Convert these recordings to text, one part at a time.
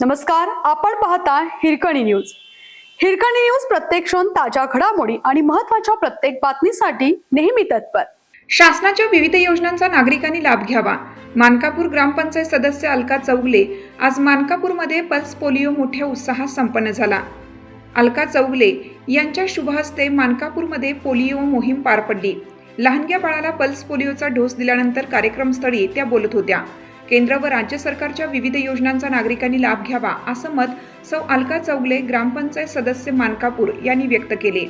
नमस्कार आपण पाहता हिरकणी न्यूज. हिरकणी न्यूज प्रत्येक क्षण ताज्या घडामोडी आणि महत्त्वाच्या प्रत्येक बातमीसाठी नेहमी तत्पर. शासनाच्या विविध योजनांचा नागरिकांनी लाभ घ्यावा. मानकापूर ग्रामपंचायत सदस्य अलका चौगले आज मानकापूरमध्ये पल्स पोलिओ मोठ्या उत्साहात संपन्न झाला. अलका चौगले यांच्या शुभहस्ते मानकापूरमध्ये पोलिओ मोहीम पार पडली. लहानग्या बाळाला पल्स पोलिओचा डोस दिल्यानंतर कार्यक्रमस्थळी त्या बोलत होत्या. केंद्र व राज्य सरकारच्या विविध योजनांचा नागरिकांनी लाभ घ्यावा असं मत सौ अलका चौगले ग्रामपंचायत सदस्य मानकापूर यांनी व्यक्त केले.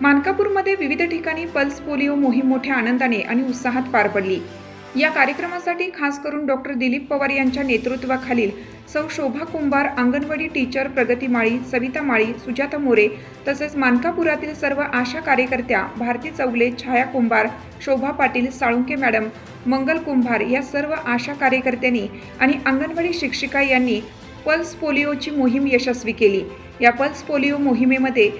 मानकापूरमध्ये विविध ठिकाणी पल्स पोलिओ मोहीम मोठ्या आनंदाने आणि उत्साहात पार पडली. या कार्यक्रमासाठी खास करून डॉक्टर दिलीप पवार यांच्या नेतृत्वाखालील सौ शोभा कुंभार अंगणवाडी टीचर प्रगती माळी सविता माळी सुजाता मोरे तसेच मानकापुरातील सर्व आशा कार्यकर्त्या भारती चौगले छाया कुंभार शोभा पाटील साळुंके मॅडम मंगल कुंभार या सर्व आशा कार्यकर्त्यांनी आणि अंगणवाडी शिक्षिका यांनी पल्स पोलिओची मोहीम यशस्वी केली. या पल्स पोलिओ मोहिमेमध्ये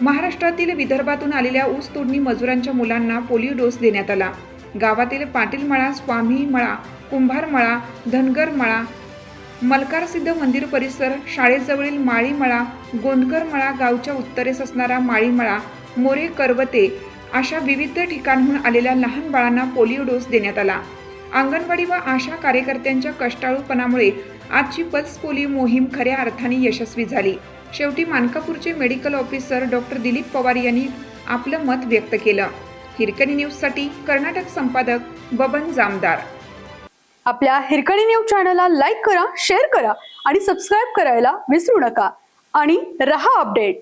महाराष्ट्रातील विदर्भातून आलेल्या ऊस तोडणी मजुरांच्या मुलांना पोलिओ डोस देण्यात आला. गावातील पाटील मळा स्वामी मळा कुंभार मळा धनगर मळा मलकारसिद्ध मंदिर परिसर शाळेजवळील माळी मळा गोंदकर मळा गावच्या उत्तरेस असणारा माळी मळा मोरे करवते अशा विविध ठिकाणहून आलेल्या लहान बाळांना पोलिओ डोस देण्यात आला. अंगणवाडी व आशा कार्यकर्त्यांच्या कष्टाळूपणामुळे आजची पल्स पोलिओ मोहीम खऱ्या अर्थाने यशस्वी झाली. शेवटी मानकापूरचे medical officer doctor Dilip Pawar यांनी आपलं मत व्यक्त केलं. हिरकणी न्यूजसाठी कर्नाटक संपादक बबन जामदार. आपल्या हिरकणी न्यूज चॅनलला लाईक करा शेअर करा आणि सबस्क्राईब करायला विसरू नका. आणि रहा अपडेट.